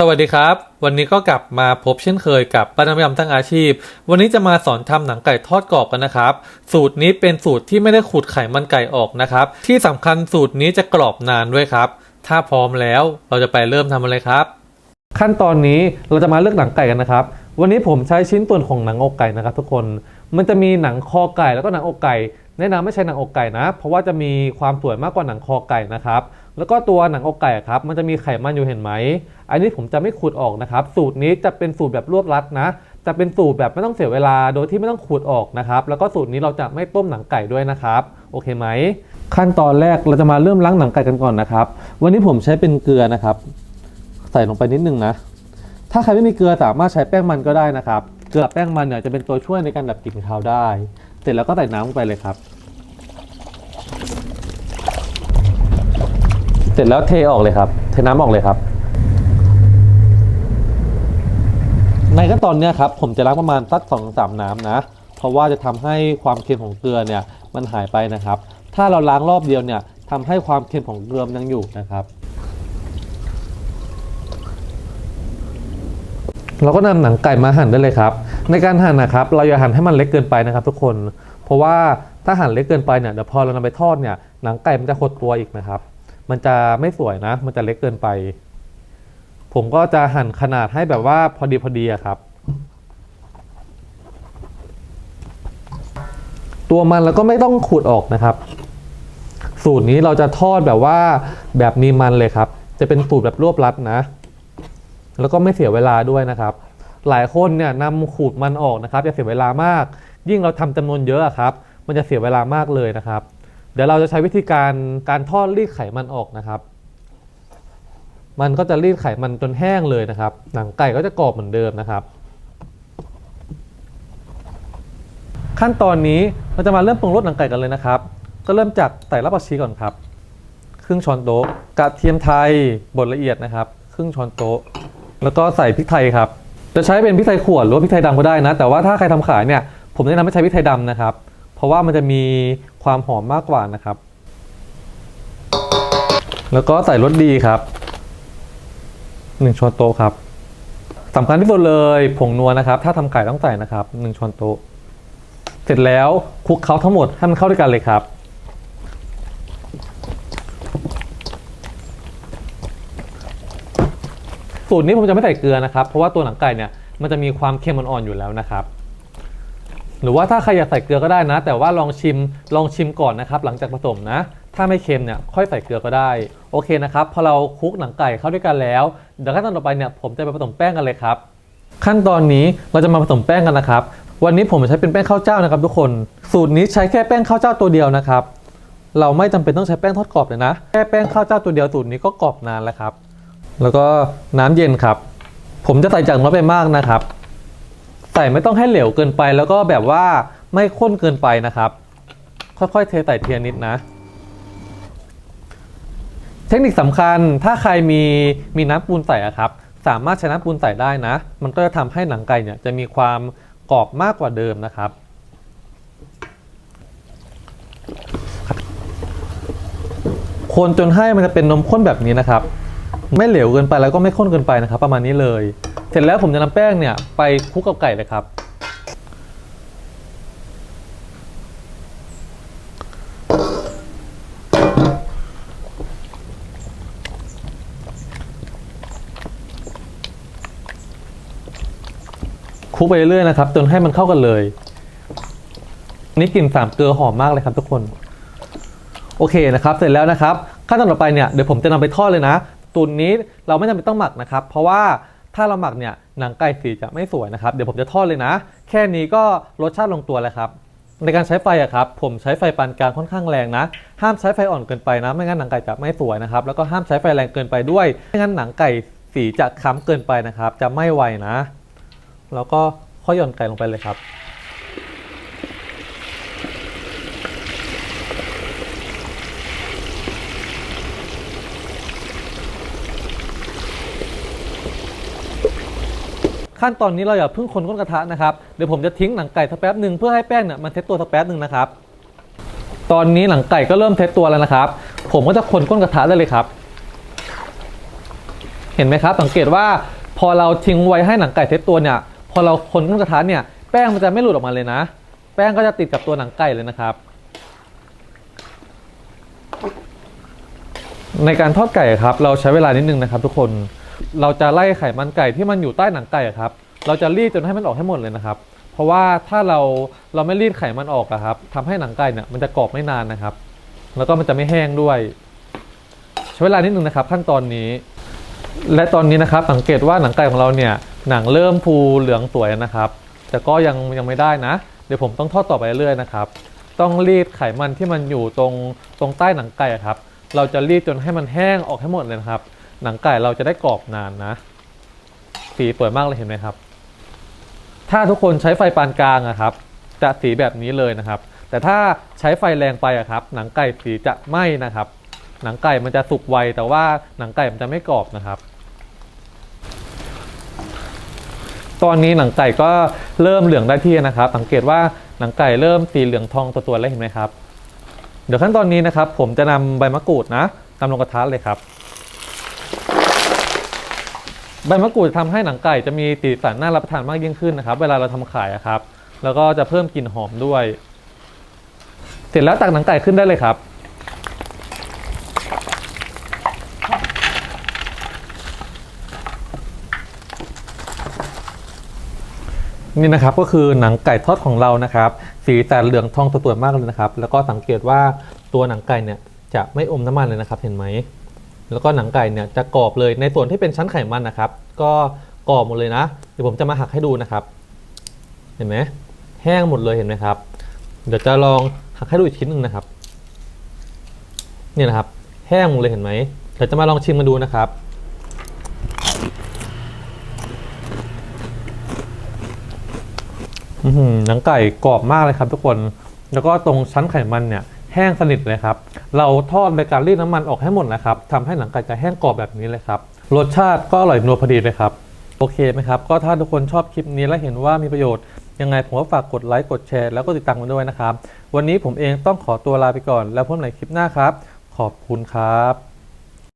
สวัสดีครับ วันนี้ก็กลับมาพบเช่นเคยกับป้านำยำทั้งอาชีพ วันนี้จะมาสอนทำหนังไก่ทอดกรอบกันนะครับ สูตรนี้เป็นสูตรที่ไม่ได้ขูดไขมันไก่ออกนะครับ ที่สำคัญสูตรนี้จะกรอบนานด้วยครับ ถ้าพร้อมแล้วเราจะไปเริ่มทำอะไรครับ ขั้นตอนนี้เราจะมาเลือกหนังไก่กันนะครับ วันนี้ผมใช้ชิ้นส่วนของหนังอกไก่นะครับ ทุกคน มันจะมีหนังคอไก่แล้วก็หนังอกไก่แนะนำไม่ใช่หนังอกไก่นะ เพราะว่าจะมีความสวยมากกว่าหนังคอไก่นะครับ แล้วก็ตัวหนังอกไก่ครับมันจะมีไขมันอยู่เห็นไหม อันนี้ผมจะไม่ขูดออกนะครับ สูตรนี้จะเป็นสูตรแบบรวบรัดนะ จะเป็นสูตรแบบไม่ต้องเสียเวลาโดยที่ไม่ต้องขูดออกนะครับ แล้วก็สูตรนี้เราจะไม่ต้มหนังไก่ด้วยนะครับ โอเคไหม ขั้นตอนแรกเราจะมาเริ่มล้างหนังไก่กันก่อนนะครับ วันนี้ผมใช้เป็นเกลือนะครับ ใส่ลงไปนิดนึงนะ ถ้าใครไม่มีเกลือสามารถใช้แป้งมันก็ได้นะครับ เกลือแป้งมันเนี่ยจะเป็นตัวช่วยในการดับกลิ่นคาวได้ เสร็จแล้วก็ใส่น้ำลงไปเลยครับ เสร็จแล้วเทออกเลยครับ เทน้ำออกเลยครับ ในขั้นตอนนี้ครับผมจะล้างประมาณสักสองสามน้ำนะ เพราะว่าจะทำให้ความเค็มของเกลือเนี่ยมันหายไปนะครับ ถ้าเราล้างรอบเดียวเนี่ยทำให้ความเค็มของเกลือมันยังอยู่นะครับ เราก็นำหนังไก่มาหั่นได้เลยครับ ในการหั่นนะครับ เราอย่าหั่นให้มันเล็กเกินไปนะครับ ทุกคน เพราะว่าถ้าหั่นเล็กเกินไปเนี่ยเดี๋ยวพอเรานำไปทอดเนี่ยหนังไก่มันจะหดตัวอีกนะครับ มันจะไม่สวยนะ มันจะเล็กเกินไป ผมก็จะหั่นขนาดให้แบบว่าพอดีพอดีครับ ตัวมันแล้วก็ไม่ต้องขูดออกนะครับ สูตรนี้เราจะทอดแบบว่าแบบมีมันเลยครับ จะเป็นสูตรแบบรวบรัดนะ แล้วก็ไม่เสียเวลาด้วยนะครับ หลายคนเนี่ยนำขูดมันออกนะครับ จะเสียเวลามาก ยิ่งเราทำจำนวนเยอะครับ มันจะเสียเวลามากเลยนะครับ เดี๋ยวเราจะใช้วิธีการการทอดรีดไขมันออกนะครับ มันก็จะรีดไขมันจนแห้งเลยนะครับ หนังไก่ก็จะกรอบเหมือนเดิมนะครับ ขั้นตอนนี้เราจะมาเริ่มปรุงรสหนังไก่กันเลยนะครับ ก็เริ่มจากใส่รากผักชีก่อนครับ ครึ่งช้อนโต๊ะกระเทียมไทยบดละเอียดนะครับ ครึ่งช้อนโต๊ะ แล้วก็ใส่พริกไทยครับ จะใช้เป็นพริกไทยขวดหรือว่าพริกไทยดำก็ได้นะ แต่ว่าถ้าใครทำขายเนี่ยผมแนะนำให้ใช้พริกไทยดำนะครับ เพราะว่ามันจะมีความหอมมากกว่านะครับ แล้วก็ใส่รสดีครับหนึ่งช้อนโต๊ะครับสำคัญที่สุดเลยผงนัวนะครับ ถ้าทำขายต้องใส่นะครับหนึ่งช้อนโต๊ะเสร็จแล้วคลุกเคล้าทั้งหมดให้มันเข้าด้วยกันเลยครับสูตรนี้ผมจะไม่ใส่เกลือนะครับ เพราะว่าตัวหนังไก่เนี่ยมันจะมีความเค็มอ่อนๆอยู่แล้วนะครับ หรือว่าถ้าใครอยากใส่เกลือก็ได้นะ แต่ว่าลองชิมลองชิมก่อนนะครับ หลังจากผสมนะ ถ้าไม่เค็มเนี่ยค่อยใส่เกลือก็ได้ โอเคนะครับ พอเราคลุกหนังไก่เข้าด้วยกันแล้วเดี๋ยวขั้นตอนต่อไปเนี่ยผมจะไปผสมแป้งกันเลยครับ ขั้นตอนนี้เราจะมาผสมแป้งกันนะครับ วันนี้ผมใช้เป็นแป้งข้าวเจ้านะครับ ทุกคนสูตรนี้ใช้แค่แป้งข้าวเจ้าตัวเดียวนะครับ เราไม่จำเป็นต้องใช้แป้งทอดกรอบเลยนะแค่แป้งข้าวเจ้าตัวเดียวสูตรนี้ก็กรอบนานแล้วครับ แล้วก็น้ำเย็นครับ ผมจะใส่จากน้อยไปมากนะครับ ใส่ไม่ต้องให้เหลวเกินไปแล้วก็แบบว่าไม่ข้นเกินไปนะครับ ค่อยๆเทใส่เทียนิดนะ เทคนิคสำคัญถ้าใครมีมีน้ำปูนใส่อะครับ สามารถใช้น้ำปูนใส่ได้นะ มันก็จะทำให้หนังไก่เนี่ยจะมีความกรอบมากกว่าเดิมนะครับคนจนให้มันจะเป็นนมข้นแบบนี้นะครับ ไม่เหลวเกินไปแล้วก็ไม่ข้นเกินไปนะครับ ประมาณนี้เลย เสร็จแล้วผมจะนำแป้งเนี่ยไปคลุกกับไก่เลยครับ คลุกไปเรื่อยๆนะครับ จนให้มันเข้ากันเลย นี่กลิ่นสามเกลือหอมมากเลยครับทุกคน โอเคนะครับ เสร็จแล้วนะครับขั้นตอนต่อไปเนี่ยเดี๋ยวผมจะนำไปทอดเลยนะ ตูนนี้เราไม่จำเป็นต้องหมักนะครับ เพราะว่าถ้าเราหมักเนี่ยหนังไก่สีจะไม่สวยนะครับ เดี๋ยวผมจะทอดเลยนะ แค่นี้ก็รสชาติลงตัวแล้วครับ ในการใช้ไฟอะครับ ผมใช้ไฟปานกลางค่อนข้างแรงนะ ห้ามใช้ไฟอ่อนเกินไปนะ ไม่งั้นหนังไก่จะไม่สวยนะครับ แล้วก็ห้ามใช้ไฟแรงเกินไปด้วย ไม่งั้นหนังไก่สีจะค้ำเกินไปนะครับ จะไม่ไวนะ แล้วก็ค่อยหย่อนไก่ลงไปเลยครับ ขั้นตอนนี้เราอย่าเพิ่งคนก้นกระทะนะครับเดี๋ยวผมจะทิ้งหนังไก่สักแป๊บหนึ่งเพื่อให้แป้งเนี่ยมันเทตัวสักแป๊บหนึ่งนะครับ ตอนนี้หนังไก่ก็เริ่มเทตัวแล้วนะครับ ผมก็จะคนก้นกระทะได้เลยครับ เห็นไหมครับ สังเกตว่าพอเราทิ้งไว้ให้หนังไก่เซตตัวเนี่ย พอเราคนขึ้นกระทะเนี่ยแป้งมันจะไม่หลุดออกมาเลยนะ แป้งก็จะติดกับตัวหนังไก่เลยนะครับ ในการทอดไก่ครับ เราใช้เวลานิดนึงนะครับ ทุกคน เราจะไล่ไขมันไก่ที่มันอยู่ใต้หนังไก่อะครับ เราจะรีดจนให้มันออกให้หมดเลยนะครับ เพราะว่าถ้าเราเราไม่รีดไขมันออกอะครับทำให้หนังไก่เนี่ยมันจะกรอบไม่นานนะครับ แล้วก็มันจะไม่แห้งด้วย ใช้เวลานิดนึงนะครับ ขั้นตอนนี้ และตอนนี้นะครับ สังเกตว่าหนังไก่ของเราเนี่ยหนังเริ่มฟูเหลืองสวยนะครับ แต่ก็ยังยังไม่ได้นะ เดี๋ยวผมต้องทอดต่อไปเรื่อยนะครับ ต้องรีดไขมันที่มันอยู่ตรงตรงใต้หนังไก่ครับ เราจะรีดจนให้มันแห้งออกให้หมดเลยครับ หนังไก่เราจะได้กรอบนานนะ สีสวยมากเลยเห็นไหมครับ ถ้าทุกคนใช้ไฟปานกลางอะครับ จะสีแบบนี้เลยนะครับ แต่ถ้าใช้ไฟแรงไปอะครับ หนังไก่สีจะไหม้นะครับ หนังไก่มันจะสุกไวแต่ว่าหนังไก่มันจะไม่กรอบนะครับ ตอนนี้หนังไก่ก็เริ่มเหลืองได้ที่นะครับ สังเกตว่าหนังไก่เริ่มสีเหลืองทองตัวๆแล้วเห็นไหมครับ เดี๋ยวขั้นตอนนี้นะครับ ผมจะนำใบมะกรูดนะนำลงกระทะเลยครับ ใบมะกรูดทำให้หนังไก่จะมีสีสันน่ารับประทานมากยิ่งขึ้นนะครับ เวลาเราทำขายครับ แล้วก็จะเพิ่มกลิ่นหอมด้วย เสร็จแล้วตักหนังไก่ขึ้นได้เลยครับนี่นะครับก็คือหนังไก่ทอดของเรานะครับ สีแต่เหลืองทองตัวๆมากเลยนะครับ แล้วก็สังเกตว่าตัวหนังไก่เนี่ยจะไม่อมน้ำมันเลยนะครับ เห็นไหม แล้วก็หนังไก่เนี่ยจะกรอบเลยในส่วนที่เป็นชั้นไขมันนะครับ ก็กรอบหมดเลยนะ เดี๋ยวผมจะมาหักให้ดูนะครับ เห็นไหมแห้งหมดเลยเห็นไหมครับ เดี๋ยวจะลองหักให้ดูอีกชิ้นหนึ่งนะครับ เนี่ยนะครับ แห้งหมดเลยเห็นไหมเดี๋ยวจะมาลองชิมกันดูนะครับหนังไก่กรอบมากเลยครับทุกคน แล้วก็ตรงชั้นไขมันเนี่ย แห้งสนิทเลยครับ เราทอดโดยการรีดน้ำมันออกให้หมดนะครับทำให้หนังไก่จะแห้งกรอบแบบนี้เลยครับ รสชาติก็อร่อยนัวพอดีเลยครับ โอเคไหมครับ ก็ถ้าทุกคนชอบคลิปนี้และเห็นว่ามีประโยชน์ ยังไงผมก็ฝากกดไลค์ กดแชร์ แล้วก็ติดตามกันด้วยนะครับ วันนี้ผมเองต้องขอตัวลาไปก่อน แล้วพบกันใหม่คลิปหน้าครับ ขอบคุณครับ